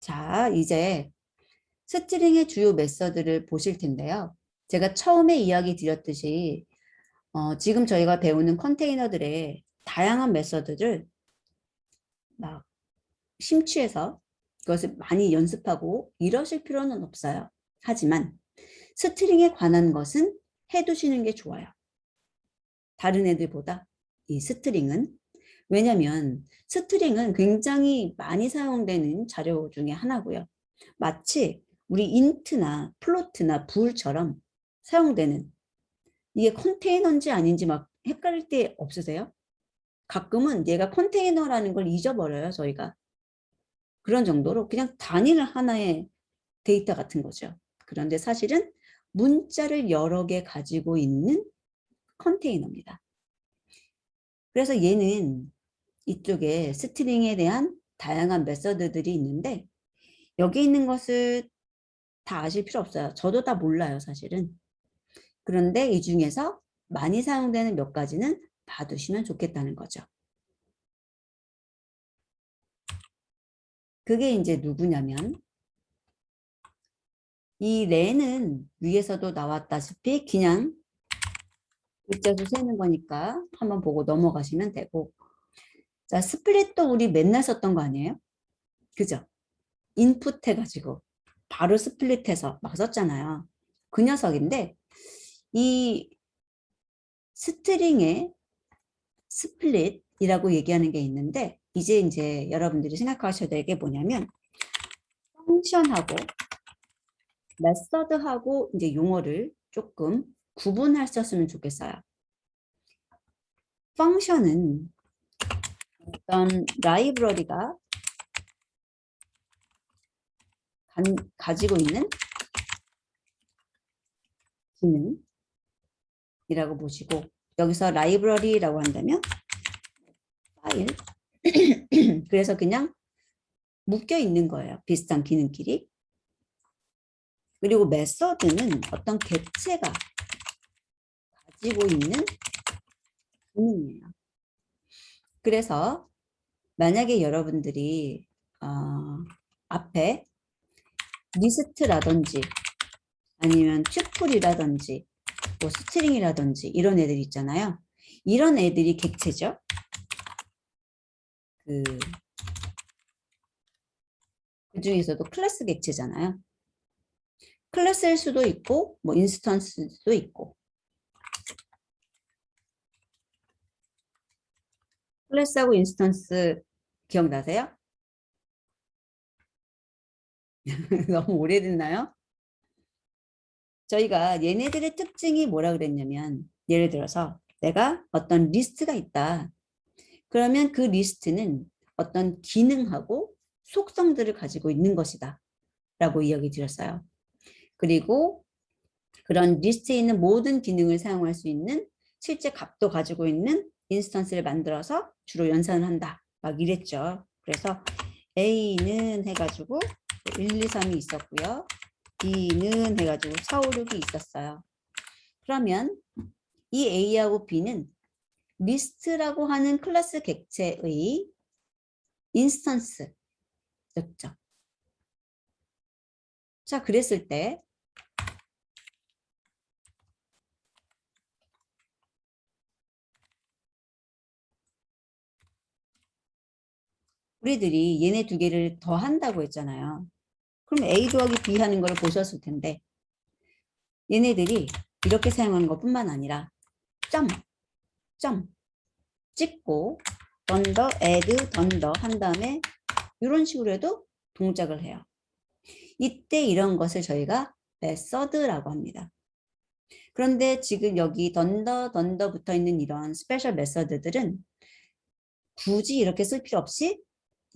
자, 이제 스트링의 주요 메서드를 보실 텐데요. 제가 처음에 이야기 드렸듯이 어, 지금 저희가 배우는 컨테이너들의 다양한 메서드를 막 심취해서 그것을 많이 연습하고 이러실 필요는 없어요. 하지만 스트링에 관한 것은 해두시는 게 좋아요. 다른 애들보다 이 스트링은 왜냐하면 스트링은 굉장히 많이 사용되는 자료 중에 하나고요. 마치 우리 인트나 플로트나 불처럼 사용되는 이게 컨테이너인지 아닌지 막 헷갈릴 때 없으세요? 가끔은 얘가 컨테이너라는 걸 잊어버려요, 저희가. 그런 정도로 그냥 단일 하나의 데이터 같은 거죠. 그런데 사실은 문자를 여러 개 가지고 있는 컨테이너입니다. 그래서 얘는 이쪽에 스트링에 대한 다양한 메서드들이 있는데 여기 있는 것을 다 아실 필요 없어요. 저도 다 몰라요, 사실은. 그런데 이 중에서 많이 사용되는 몇 가지는 봐두시면 좋겠다는 거죠. 그게 이제 누구냐면 이 레는 위에서도 나왔다시피 그냥 글자수 세는 거니까 한번 보고 넘어가시면 되고 자 스플릿도 우리 맨날 썼던 거 아니에요? 그죠? 인풋 해가지고 바로 스플릿해서 막 썼잖아요. 그 녀석인데 이 스트링의 스플릿이라고 얘기하는 게 있는데 이제 이제 여러분들이 생각하셔야 될 게 뭐냐면 펑션하고 메서드하고 이제 용어를 조금 구분하셨으면 좋겠어요. 펑션은 어떤 라이브러리가 가지고 있는 기능이라고 보시고 여기서 라이브러리라고 한다면 파일 그래서 그냥 묶여 있는 거예요. 비슷한 기능끼리. 그리고 메서드는 어떤 객체가 가지고 있는 기능이에요. 그래서 만약에 여러분들이 어, 앞에 리스트라든지 아니면 튜플이라든지 뭐 스트링이라든지 이런 애들 있잖아요. 이런 애들이 객체죠. 그, 그 중에서도 클래스 객체잖아요. 클래스일 수도 있고 뭐 인스턴스일 수도 있고 클래스하고 인스턴스 기억나세요? 너무 오래됐나요? 저희가 얘네들의 특징이 뭐라 그랬냐면 예를 들어서 내가 어떤 리스트가 있다. 그러면 그 리스트는 어떤 기능하고 속성들을 가지고 있는 것이다. 라고 이야기 드렸어요. 그리고 그런 리스트에 있는 모든 기능을 사용할 수 있는 실제 값도 가지고 있는 인스턴스를 만들어서 주로 연산을 한다. 막 이랬죠. 그래서 A는 해가지고 1, 2, 3이 있었고요. B는 해가지고 4, 5, 6이 있었어요. 그러면 이 A하고 B는 리스트라고 하는 클래스 객체의 인스턴스였죠. 자, 그랬을 때 우리들이 얘네 두 개를 더 한다고 했잖아요. 그럼 A 더하기 B 하는 걸 보셨을 텐데 얘네들이 이렇게 사용하는 것 뿐만 아니라 점, 점 찍고 던더, add, 던더 한 다음에 이런 식으로 해도 동작을 해요. 이때 이런 것을 저희가 메서드라고 합니다. 그런데 지금 여기 던더, 던더 붙어 있는 이런 스페셜 메서드들은 굳이 이렇게 쓸 필요 없이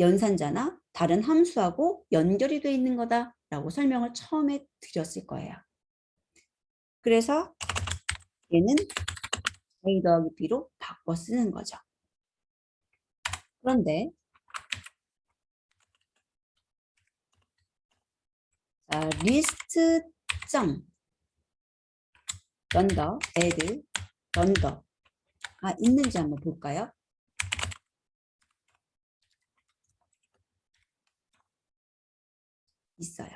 연산자나 다른 함수하고 연결이 되어 있는 거다라고 설명을 처음에 드렸을 거예요. 그래서 얘는 a 더하기 b로 바꿔 쓰는 거죠. 그런데 자, 리스트 점 add 던더 아 있는지 한번 볼까요? 있어요.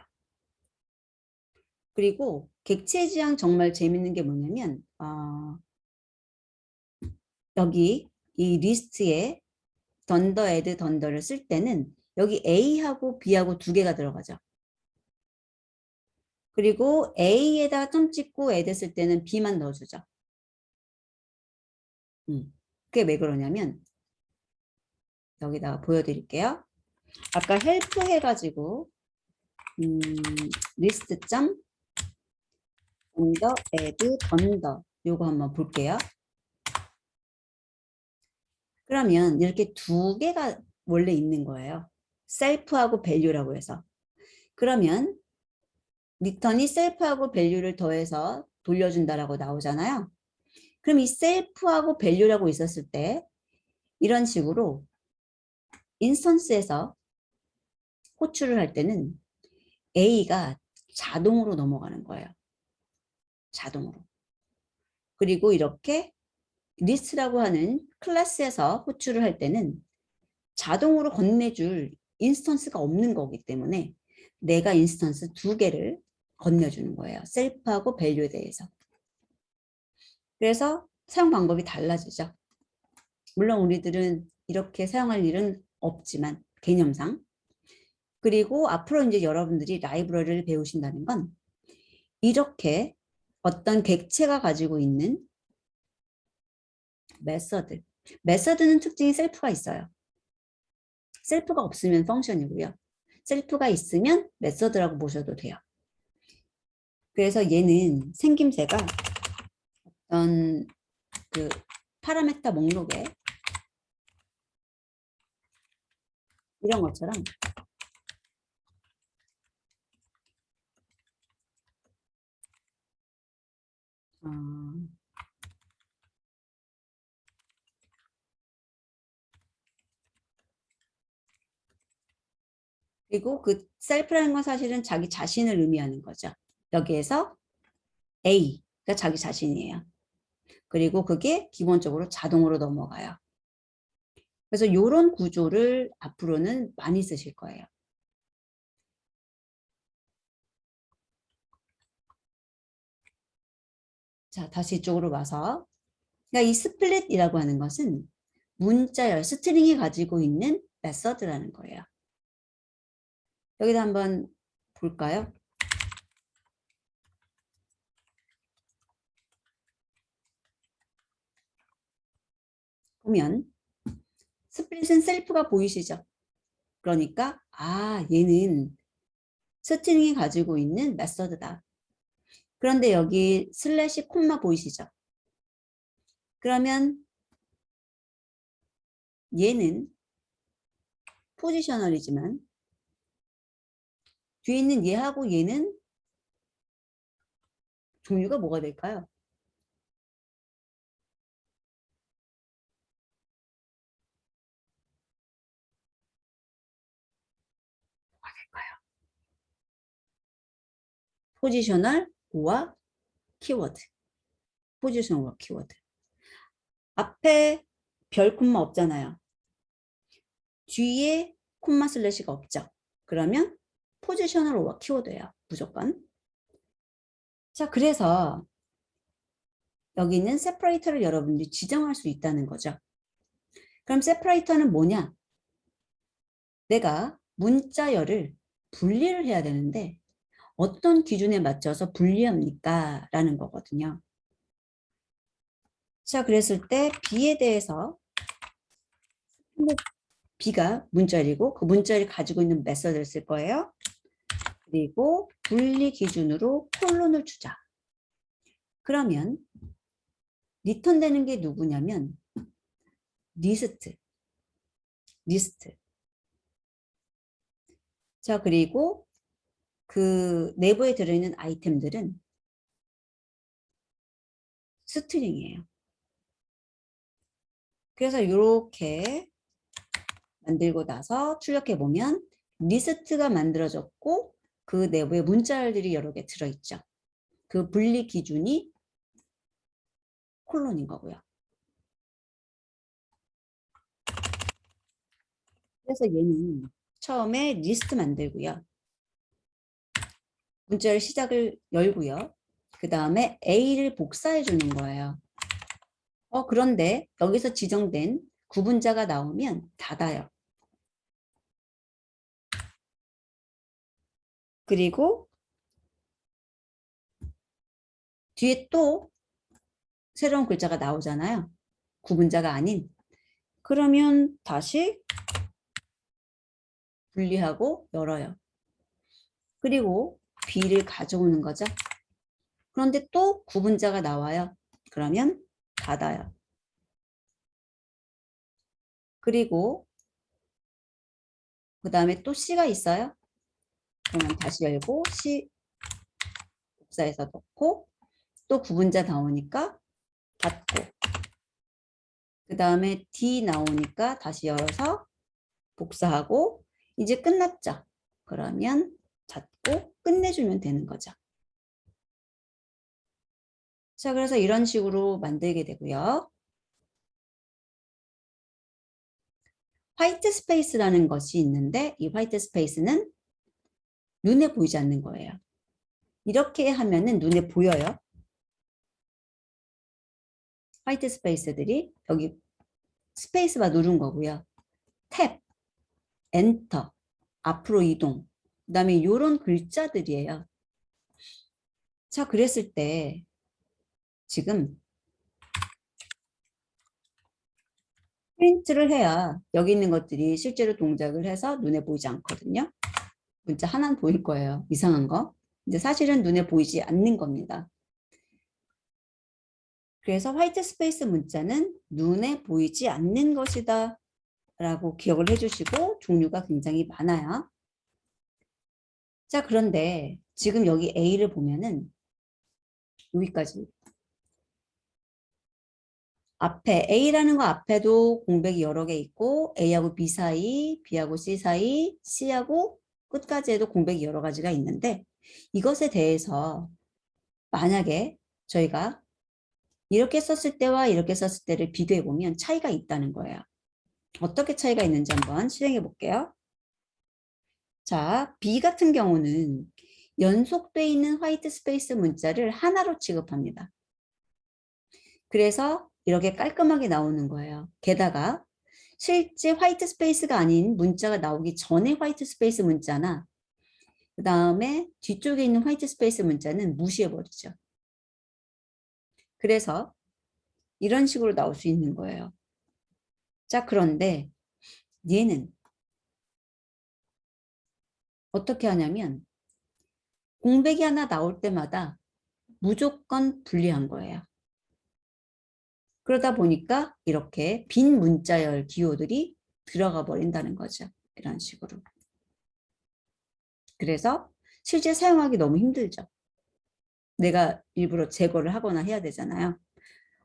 그리고 객체 지향 정말 재밌는 게 뭐냐면 어, 여기 이 리스트에 던더 애드 던더를 쓸 때는 여기 A하고 B하고 두 개가 들어가죠. 그리고 A에다 점 찍고 애드 쓸 때는 B만 넣어주죠. 음, 그게 왜 그러냐면 여기다가 보여드릴게요. 아까 헬프 해가지고 음, 리스트 점 던더 애드 던더 요거 한번 볼게요. 그러면 이렇게 두 개가 원래 있는 거예요. 셀프하고 밸류라고 해서. 그러면 리턴이 셀프하고 밸류를 더해서 돌려준다라고 나오잖아요. 그럼 이 셀프하고 밸류라고 있었을 때 이런 식으로 인스턴스에서 호출을 할 때는 A가 자동으로 넘어가는 거예요. 자동으로. 그리고 이렇게 리스트라고 하는 클래스에서 호출을 할 때는 자동으로 건네줄 인스턴스가 없는 거기 때문에 내가 인스턴스 두 개를 건네주는 거예요. 셀프하고 밸류에 대해서. 그래서 사용 방법이 달라지죠. 물론 우리들은 이렇게 사용할 일은 없지만 개념상. 그리고 앞으로 이제 여러분들이 라이브러리를 배우신다는 건 이렇게 어떤 객체가 가지고 있는 메서드. 메서드는 특징이 셀프가 있어요. 셀프가 없으면 펑션이고요. 셀프가 있으면 메서드라고 보셔도 돼요. 그래서 얘는 생김새가 어떤 그 파라메타 목록에 이런 것처럼 어, 그리고 그 셀프라는 건 사실은 자기 자신을 의미하는 거죠. 여기에서 A가 자기 자신이에요. 그리고 그게 기본적으로 자동으로 넘어가요. 그래서 이런 구조를 앞으로는 많이 쓰실 거예요. 자, 다시 이쪽으로 와서 그러니까 이 스플릿이라고 하는 것은 문자열, 스트링이 가지고 있는 메서드라는 거예요. 여기다 한번 볼까요? 보면 스플릿은 셀프가 보이시죠? 그러니까 아 얘는 스트링이 가지고 있는 메서드다. 그런데 여기 슬래시 콤마 보이시죠? 그러면 얘는 포지셔널이지만 뒤에 있는 얘하고 얘는 종류가 뭐가 될까요? 포지셔널 과 키워드. 포지셔널과 키워드. 앞에 별 콤마 없잖아요. 뒤에 콤마 슬래시가 없죠. 그러면 포지셔널 오와 키워드예요. 무조건. 자, 그래서 여기 있는 세퍼레이터를 여러분들이 지정할 수 있다는 거죠. 그럼 세퍼레이터는 뭐냐? 내가 문자열을 분리를 해야 되는데 어떤 기준에 맞춰서 분리합니까? 라는 거거든요. 자, 그랬을 때 B에 대해서 B가 문자열이고 그 문자열이 가지고 있는 메서드를 쓸 거예요. 그리고 분리 기준으로 콜론을 주자. 그러면 리턴 되는 게 누구냐면 리스트. 리스트. 자, 그리고 그 내부에 들어있는 아이템들은 스트링이에요. 그래서 이렇게 만들고 나서 출력해 보면 리스트가 만들어졌고 그 내부에 문자열들이 여러 개 들어있죠. 그 분리 기준이 콜론인 거고요. 그래서 얘는 처음에 리스트 만들고요. 문자를 시작을 열고요. 그 다음에 A를 복사해 주는 거예요. 어, 그런데 여기서 지정된 구분자가 나오면 닫아요. 그리고 뒤에 또 새로운 글자가 나오잖아요. 구분자가 아닌. 그러면 다시 분리하고 열어요. 그리고 B를 가져오는 거죠. 그런데 또 구분자가 나와요. 그러면 닫아요. 그리고 그 다음에 또 C가 있어요. 그러면 다시 열고 C 복사해서 넣고 또 구분자 나오니까 닫고 그 다음에 D 나오니까 다시 열어서 복사하고 이제 끝났죠. 그러면 닫고 끝내주면 되는 거죠. 자, 그래서 이런 식으로 만들게 되고요. 화이트 스페이스라는 것이 있는데 이 화이트 스페이스는 눈에 보이지 않는 거예요. 이렇게 하면 은 눈에 보여요. 화이트 스페이스들이 여기 스페이스바 누른 거고요. 탭, 엔터, 앞으로 이동, 그 다음에 이런 글자들이에요. 자, 그랬을 때 지금 프린트를 해야 여기 있는 것들이 실제로 동작을 해서 눈에 보이지 않거든요. 문자 하나는 보일 거예요. 이상한 거. 근데 사실은 눈에 보이지 않는 겁니다. 그래서 화이트 스페이스 문자는 눈에 보이지 않는 것이다 라고 기억을 해주시고 종류가 굉장히 많아요. 자 그런데 지금 여기 A를 보면은 여기까지 앞에 A라는 거 앞에도 공백이 여러 개 있고 A하고 B 사이, B하고 C 사이, C하고 끝까지 해도 공백이 여러 가지가 있는데 이것에 대해서 만약에 저희가 이렇게 썼을 때와 이렇게 썼을 때를 비교해 보면 차이가 있다는 거예요. 어떻게 차이가 있는지 한번 실행해 볼게요. 자, B 같은 경우는 연속돼 있는 화이트 스페이스 문자를 하나로 취급합니다. 그래서 이렇게 깔끔하게 나오는 거예요. 게다가 실제 화이트 스페이스가 아닌 문자가 나오기 전에 화이트 스페이스 문자나 그 다음에 뒤쪽에 있는 화이트 스페이스 문자는 무시해버리죠. 그래서 이런 식으로 나올 수 있는 거예요. 자 그런데 얘는 어떻게 하냐면 공백이 하나 나올 때마다 무조건 분리한 거예요. 그러다 보니까 이렇게 빈 문자열 기호들이 들어가 버린다는 거죠. 이런 식으로. 그래서 실제 사용하기 너무 힘들죠. 내가 일부러 제거를 하거나 해야 되잖아요.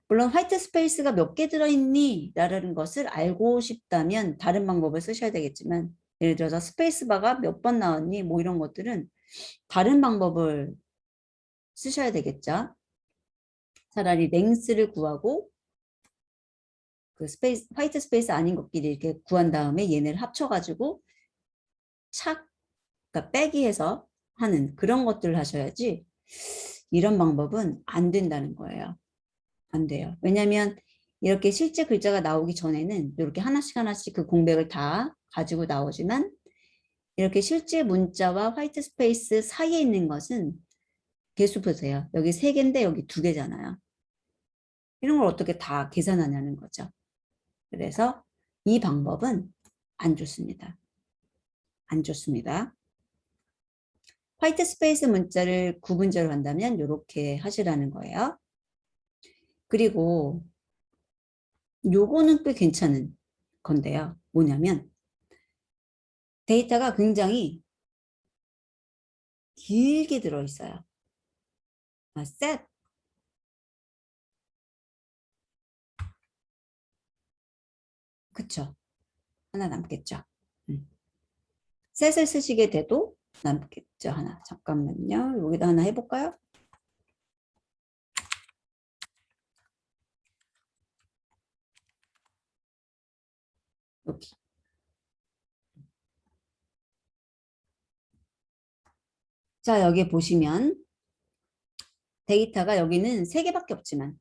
물론 화이트 스페이스가 몇 개 들어있니? 라는 것을 알고 싶다면 다른 방법을 쓰셔야 되겠지만 예를 들어서 스페이스바가 몇 번 나왔니? 뭐 이런 것들은 다른 방법을 쓰셔야 되겠죠. 차라리 랭스를 구하고 그 스페이스 화이트 스페이스 아닌 것끼리 이렇게 구한 다음에 얘네를 합쳐가지고 착 그러니까 빼기 해서 하는 그런 것들을 하셔야지 이런 방법은 안 된다는 거예요. 안 돼요. 왜냐하면 이렇게 실제 글자가 나오기 전에는 이렇게 하나씩 하나씩 그 공백을 다 가지고 나오지만 이렇게 실제 문자와 화이트 스페이스 사이에 있는 것은 개수 보세요. 여기 세 개인데 여기 두 개잖아요. 이런 걸 어떻게 다 계산하냐는 거죠. 그래서 이 방법은 안 좋습니다. 안 좋습니다. 화이트 스페이스 문자를 구분자로 한다면 이렇게 하시라는 거예요. 그리고 요거는 꽤 괜찮은 건데요. 뭐냐면 데이터가 굉장히 길게 들어있어요. 아, set 그쵸. 하나 남겠죠. 음. 셋을 쓰시게 돼도 남겠죠. 하나. 잠깐만요. 여기다 하나 해볼까요? 여기. 자, 여기 보시면 데이터가 여기는 세 개밖에 없지만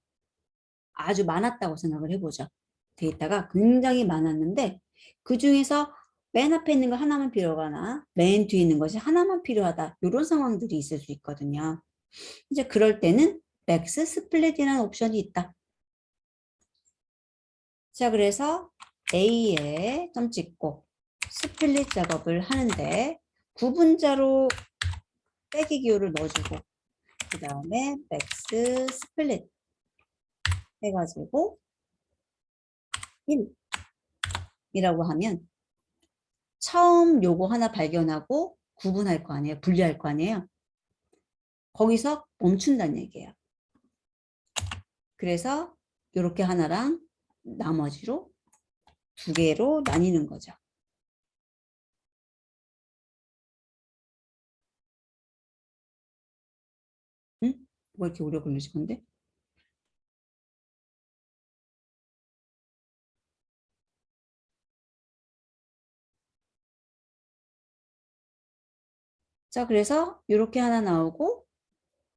아주 많았다고 생각을 해보죠. 데이터가 굉장히 많았는데 그 중에서 맨 앞에 있는 거 하나만 필요하거나 맨 뒤에 있는 것이 하나만 필요하다. 이런 상황들이 있을 수 있거든요. 이제 그럴 때는 맥스 스플릿이라는 옵션이 있다. 자, 그래서 A에 점 찍고 스플릿 작업을 하는데 구분자로 빼기 기호를 넣어주고 그 다음에 맥스 스플릿 해가지고 1 이라고 하면 처음 요거 하나 발견하고 구분할 거 아니에요. 분리할 거 아니에요. 거기서 멈춘다는 얘기예요. 그래서 이렇게 하나랑 나머지로 두 개로 나뉘는 거죠. 응? 뭐 이렇게 오래 걸리지 건데? 자, 그래서 이렇게 하나 나오고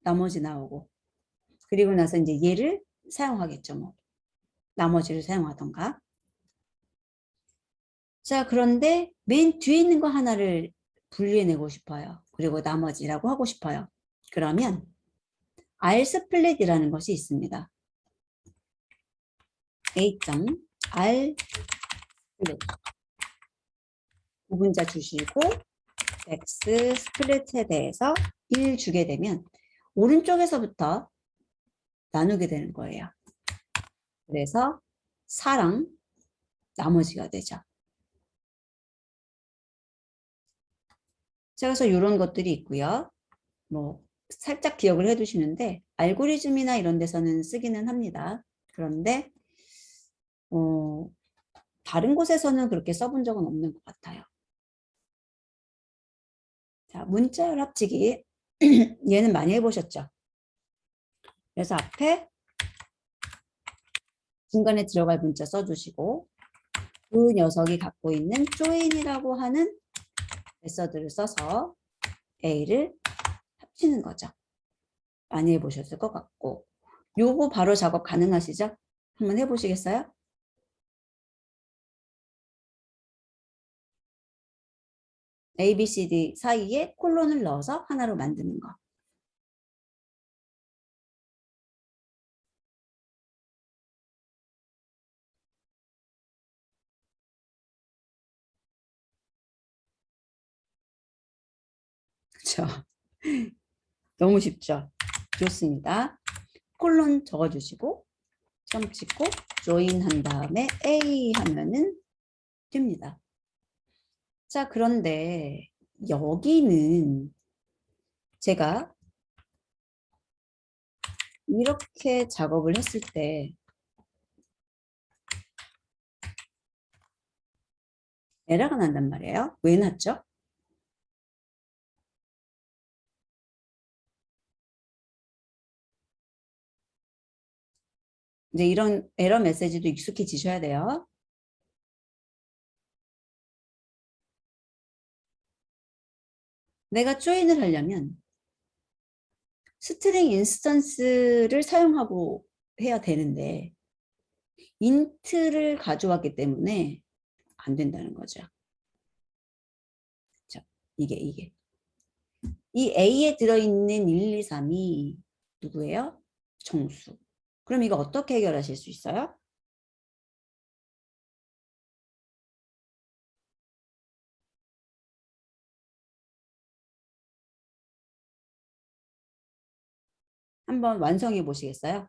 나머지 나오고 그리고 나서 이제 얘를 사용하겠죠. 뭐. 나머지를 사용하던가. 자, 그런데 맨 뒤에 있는 거 하나를 분리해내고 싶어요. 그리고 나머지라고 하고 싶어요. 그러면 R 스플릿이라는 것이 있습니다. A.R 스플릿 구분자 주시고 X 스플릿에 대해서 1 주게 되면 오른쪽에서부터 나누게 되는 거예요. 그래서 4랑 나머지가 되죠. 자, 그래서 이런 것들이 있고요. 뭐 살짝 기억을 해두시는데 알고리즘이나 이런 데서는 쓰기는 합니다. 그런데 어, 다른 곳에서는 그렇게 써본 적은 없는 것 같아요. 자, 문자열 합치기 얘는 많이 해보셨죠? 그래서 앞에 중간에 들어갈 문자 써주시고 그 녀석이 갖고 있는 join이라고 하는 메서드를 써서 A를 합치는 거죠. 많이 해보셨을 것 같고 요거 바로 작업 가능하시죠? 한번 해보시겠어요? A, B, C, D 사이에 콜론을 넣어서 하나로 만드는 거. 그렇죠. 너무 쉽죠. 좋습니다. 콜론 적어주시고 점 찍고 조인 한 다음에 A 하면은 됩니다. 자 그런데 여기는 제가 이렇게 작업을 했을 때 에러가 난단 말이에요. 왜 났죠? 이제 이런 에러 메시지도 익숙해지셔야 돼요. 내가 조인을 하려면 스트링 인스턴스를 사용하고 해야 되는데 인트를 가져왔기 때문에 안 된다는 거죠. 자, 이게 이게 이 A에 들어있는 1, 2, 3이 누구예요? 정수. 그럼 이거 어떻게 해결하실 수 있어요? 한번 완성해 보시겠어요?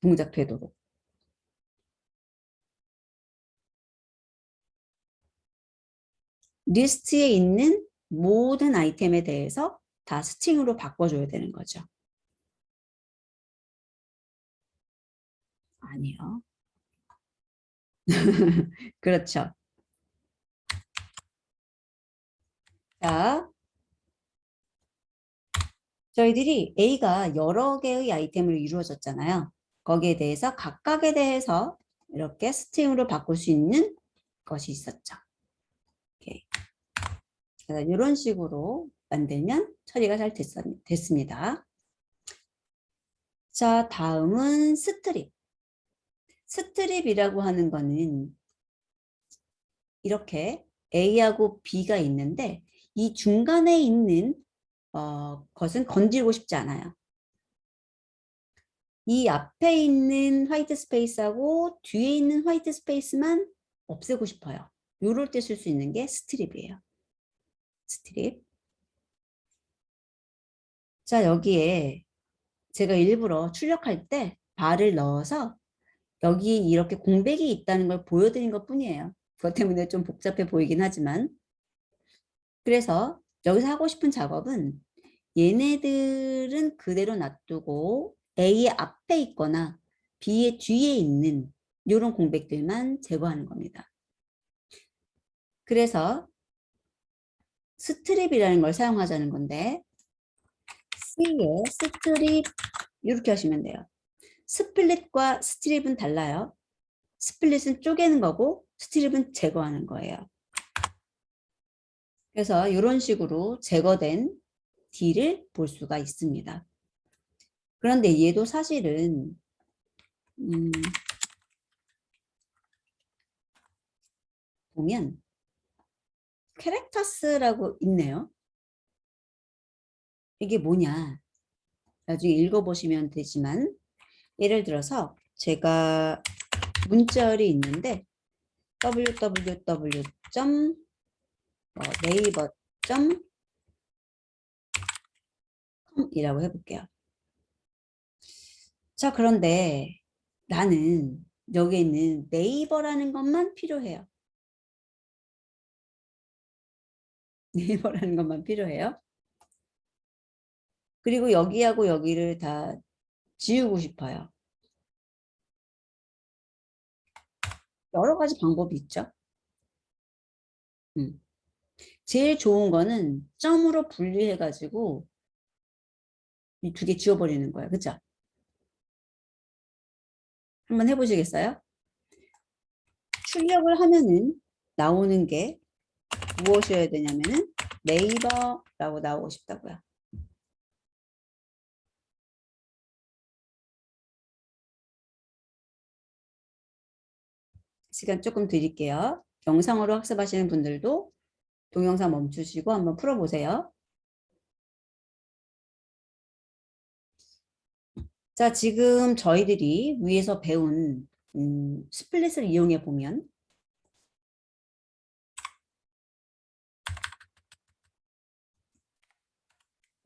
동작 되도록. 리스트에 있는 모든 아이템에 대해서 다 스트링으로 바꿔줘야 되는 거죠. 아니요. 그렇죠. 자, 저희들이 A가 여러 개의 아이템으로 이루어졌잖아요. 거기에 대해서 각각에 대해서 이렇게 스트링으로 바꿀 수 있는 것이 있었죠. 이렇게. 이런 식으로 만들면 처리가 잘 됐, 됐습니다. 자, 다음은 스트립. 스트립이라고 하는 거는 이렇게 A하고 B가 있는데 이 중간에 있는 어, 것은 건드리고 싶지 않아요. 이 앞에 있는 화이트 스페이스하고 뒤에 있는 화이트 스페이스만 없애고 싶어요. 요럴 때 쓸 수 있는 게 스트립이에요. 스트립. 자, 여기에 제가 일부러 출력할 때 bar을 넣어서 여기 이렇게 공백이 있다는 걸 보여드린 것 뿐이에요. 그것 때문에 좀 복잡해 보이긴 하지만. 그래서 여기서 하고 싶은 작업은 얘네들은 그대로 놔두고 A의 앞에 있거나 B의 뒤에 있는 이런 공백들만 제거하는 겁니다. 그래서 스트립이라는 걸 사용하자는 건데 C에 스트립 이렇게 하시면 돼요. 스플릿과 스트립은 달라요. 스플릿은 쪼개는 거고 스트립은 제거하는 거예요. 그래서 이런 식으로 제거된 D를 볼 수가 있습니다. 그런데 얘도 사실은 음, 보면 캐릭터스라고 있네요. 이게 뭐냐? 나중에 읽어보시면 되지만 예를 들어서 제가 문자열이 있는데 www. 네이버. 이라고 해볼게요. 자, 그런데 나는 여기 있는 네이버라는 것만 필요해요. 네이버라는 것만 필요해요. 그리고 여기하고 여기를 다 지우고 싶어요. 여러 가지 방법이 있죠. 음. 제일 좋은 거는 점으로 분리해가지고 이 두 개 지워버리는 거예요. 그죠? 한번 해보시겠어요? 출력을 하면은 나오는 게 무엇이어야 되냐면은 네이버라고 나오고 싶다고요. 시간 조금 드릴게요. 영상으로 학습하시는 분들도 동영상 멈추시고 한번 풀어보세요. 자, 지금 저희들이 위에서 배운 음, 스플릿을 이용해 보면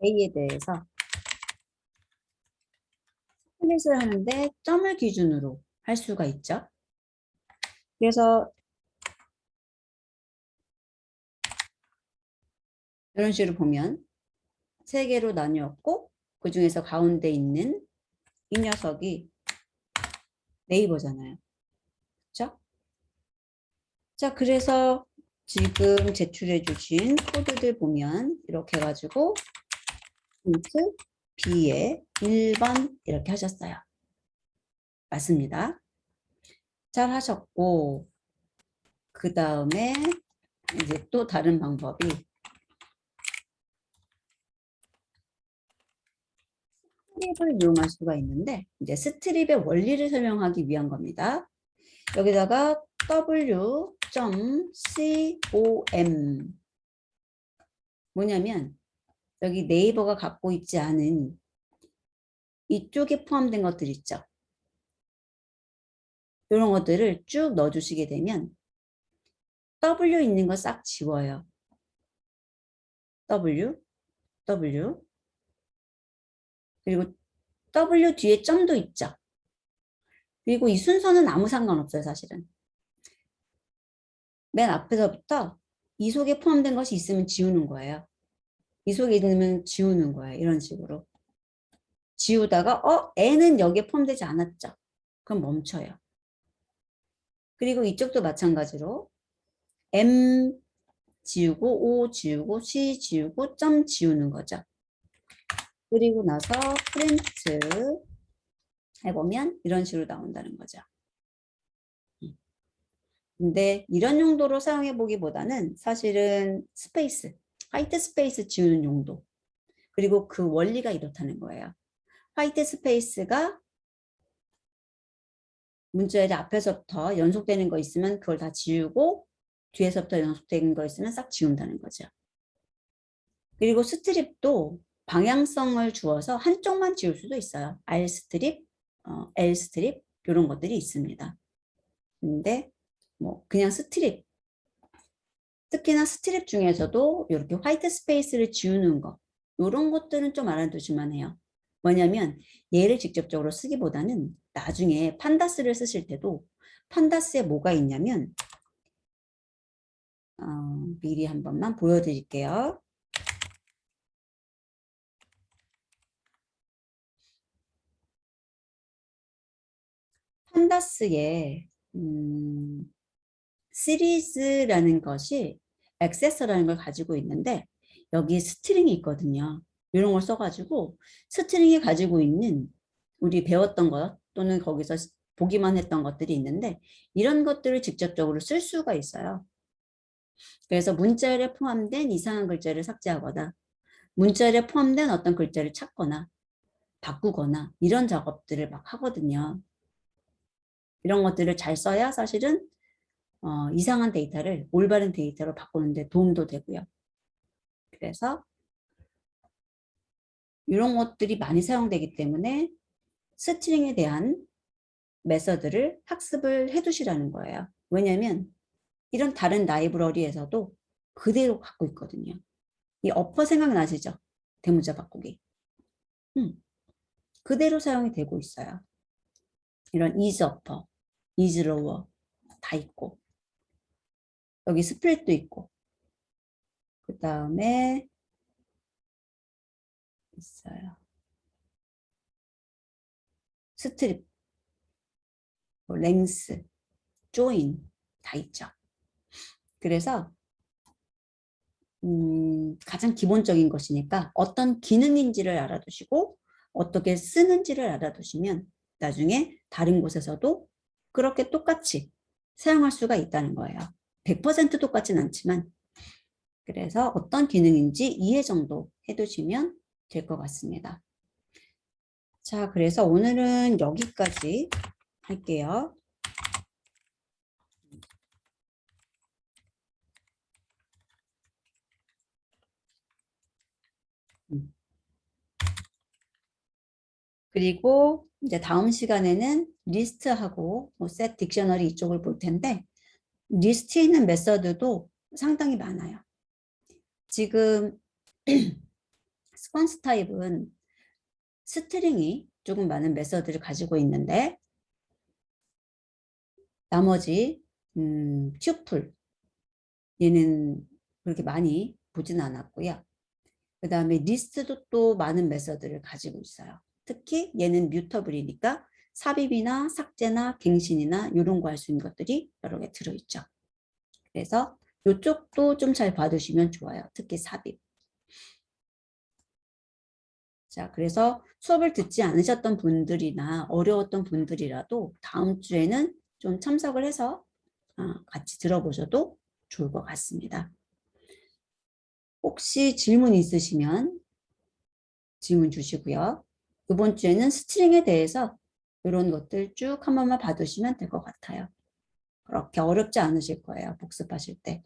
A에 대해서 스플릿을 하는데 점을 기준으로 할 수가 있죠. 그래서 이런 식으로 보면 세 개로 나뉘었고 그 중에서 가운데 있는 이 녀석이 네이버잖아요. 그렇죠? 자, 그래서 지금 제출해 주신 코드들 보면 이렇게 해가지고 힌트 B에 1번 이렇게 하셨어요. 맞습니다. 잘 하셨고 그 다음에 이제 또 다른 방법이 스트립을 이용할 수가 있는데 이제 스트립의 원리를 설명하기 위한 겁니다. 여기다가 w.com 뭐냐면 여기 네이버가 갖고 있지 않은 이쪽에 포함된 것들 있죠. 이런 것들을 쭉 넣어주시게 되면 W 있는 거 싹 지워요. W, W, 그리고 W 뒤에 점도 있죠. 그리고 이 순서는 아무 상관없어요, 사실은. 맨 앞에서부터 이 속에 포함된 것이 있으면 지우는 거예요. 이 속에 있으면 지우는 거예요. 이런 식으로. 지우다가 어? N은 여기에 포함되지 않았죠. 그럼 멈춰요. 그리고 이쪽도 마찬가지로 M 지우고 O 지우고 C 지우고 점 지우는 거죠. 그리고 나서 프린트 해보면 이런 식으로 나온다는 거죠. 음. 근데 이런 용도로 사용해 보기보다는 사실은 스페이스, 화이트 스페이스 지우는 용도. 그리고 그 원리가 이렇다는 거예요. 화이트 스페이스가 문자열이 앞에서부터 연속되는 거 있으면 그걸 다 지우고 뒤에서부터 연속되는 거 있으면 싹 지운다는 거죠. 그리고 스트립도 방향성을 주어서 한쪽만 지울 수도 있어요. R 스트립, 어, L 스트립 이런 것들이 있습니다. 근데 뭐 그냥 스트립 특히나 스트립 중에서도 이렇게 화이트 스페이스를 지우는 거 이런 것들은 좀 알아두시면 해요. 뭐냐면 얘를 직접적으로 쓰기보다는 나중에 판다스를 쓰실 때도 판다스에 뭐가 있냐면 어, 미리 한 번만 보여드릴게요. 판다스에 음, 시리즈라는 것이 액세서라는 걸 가지고 있는데 여기에 스트링이 있거든요. 이런 걸 써가지고 스트링이 가지고 있는 우리 배웠던 것 또는 거기서 보기만 했던 것들이 있는데 이런 것들을 직접적으로 쓸 수가 있어요. 그래서 문자열에 포함된 이상한 글자를 삭제하거나 문자열에 포함된 어떤 글자를 찾거나 바꾸거나 이런 작업들을 막 하거든요. 이런 것들을 잘 써야 사실은 어, 이상한 데이터를 올바른 데이터로 바꾸는데 도움도 되고요. 그래서 이런 것들이 많이 사용되기 때문에 스트링에 대한 메서드를 학습을 해두시라는 거예요. 왜냐하면 이런 다른 라이브러리에서도 그대로 갖고 있거든요. 이 어퍼 생각나시죠? 대문자 바꾸기. 음, 그대로 사용이 되고 있어요. 이런 is upper, is lower 다 있고 여기 스플릿도 있고 그 다음에 있어요. 스트립, 뭐 랭스, 조인 다 있죠. 그래서 음, 가장 기본적인 것이니까 어떤 기능인지를 알아두시고 어떻게 쓰는지를 알아두시면 나중에 다른 곳에서도 그렇게 똑같이 사용할 수가 있다는 거예요. 100% 똑같진 않지만 그래서 어떤 기능인지 이해 정도 해두시면 될 것 같습니다. 자, 그래서 오늘은 여기까지 할게요. 음. 그리고 이제 다음 시간에는 리스트하고 뭐셋 딕셔너리 이쪽을 볼 텐데 리스트에 있는 메서드도 상당히 많아요. 지금 스펀스 타입은 스트링이 조금 많은 메서드를 가지고 있는데 나머지 음, 튜플 얘는 그렇게 많이 보진 않았고요. 그 다음에 리스트도 또 많은 메서드를 가지고 있어요. 특히 얘는 뮤터블이니까 삽입이나 삭제나 갱신이나 이런 거 할 수 있는 것들이 여러 개 들어있죠. 그래서 이쪽도 좀 잘 봐두시면 좋아요. 특히 삽입. 자, 그래서 수업을 듣지 않으셨던 분들이나 어려웠던 분들이라도 다음 주에는 좀 참석을 해서 어, 같이 들어보셔도 좋을 것 같습니다. 혹시 질문 있으시면 질문 주시고요. 이번 주에는 스트링에 대해서 이런 것들 쭉 한 번만 봐두시면 될 것 같아요. 그렇게 어렵지 않으실 거예요. 복습하실 때.